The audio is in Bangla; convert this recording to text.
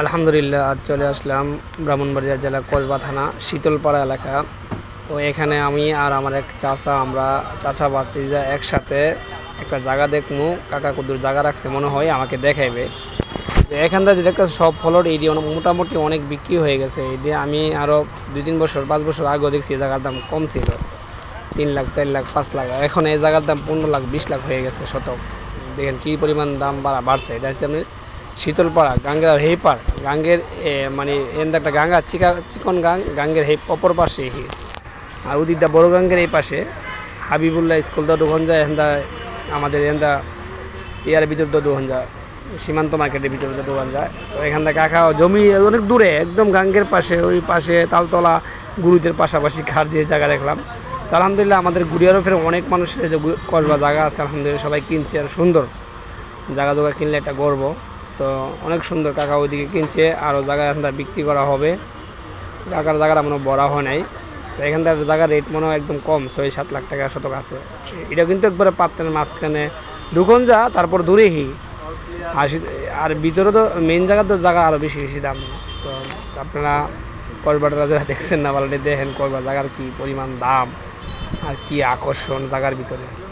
আলহামদুলিল্লাহ, আজ চলে আসলাম ব্রাহ্মণবাড়িয়া জেলা কসবা থানা, শীতলপাড়া এলাকা। তো এখানে আমি আর আমার এক চাচা, আমরা চাচা বাতিজা একসাথে একটা জায়গা দেখমু, কাকা কুদুর জায়গা রাখছে, মনে হয় আমাকে দেখাইবে। তো এখানটা যে দেখতে সব ফলর এটি মোটামুটি অনেক বিক্রি হয়ে গেছে। এটি আমি আরও দুই তিন বছর, পাঁচ বছর আগেও দেখছি এই জায়গার দাম কম ছিল। তিন লাখ, চার লাখ, পাঁচ লাখ। এখন এই জায়গার দাম পনেরো লাখ, বিশ লাখ হয়ে গেছে শতক। দেখেন কী পরিমাণ দাম বাড়া, বাড়ছে। এটা হচ্ছে আপনি শীতলপাড়া গাঙ্গের হেপার গাঙ্গের মানে এন্দা একটা গাঙ্গা, চিকা, চিকন গাং, গাঙ্গের হে অপর পাশে আর উদিকদা বড় গাঙ্গের এই পাশে, হাবিবুল্লাহ স্কুল দা দোকান যায় এন্দা, আমাদের এন্দা ইয়ার ভিতর তো দোকান সীমান্ত মার্কেটের ভিতরে তো দোকান তো এখান থেকে কাকা, জমি অনেক দূরে, একদম গাঙ্গের পাশে, ওই পাশে তালতলা, গুরুদের পাশাপাশি খার যে জায়গা দেখলাম। তো আলহামদুলিল্লাহ আমাদের গুড়িয়ারও ফের অনেক মানুষের যে কসবা জায়গা আছে, আলহামদুলিল্লাহ সবাই কিনছে, আর সুন্দর জায়গা জায়গা কিনলে একটা গর্ব। তো অনেক সুন্দর কাকা ওইদিকে কিনছে আরও জায়গা এখন তার বিক্রি করা হবে। কাকার জায়গাটা মনে বড় হয় নাই। তো এখানকার জায়গার রেট মনে হয় একদম কম, ছয় সাত লাখ টাকা শতক আছে। এটা কিন্তু একবারে পাত্রের মাঝখানে। ঢুকন যা তারপর দূরেই আর সে- আর ভিতরে তো মেন জায়গা তো জায়গা আরও বেশি বেশি দাম। তো আপনারা কসবাটা যারা দেখছেন না বলে দেখেন কসবা জায়গার কী পরিমাণ দাম আর কি আকর্ষণ জায়গার ভিতরে।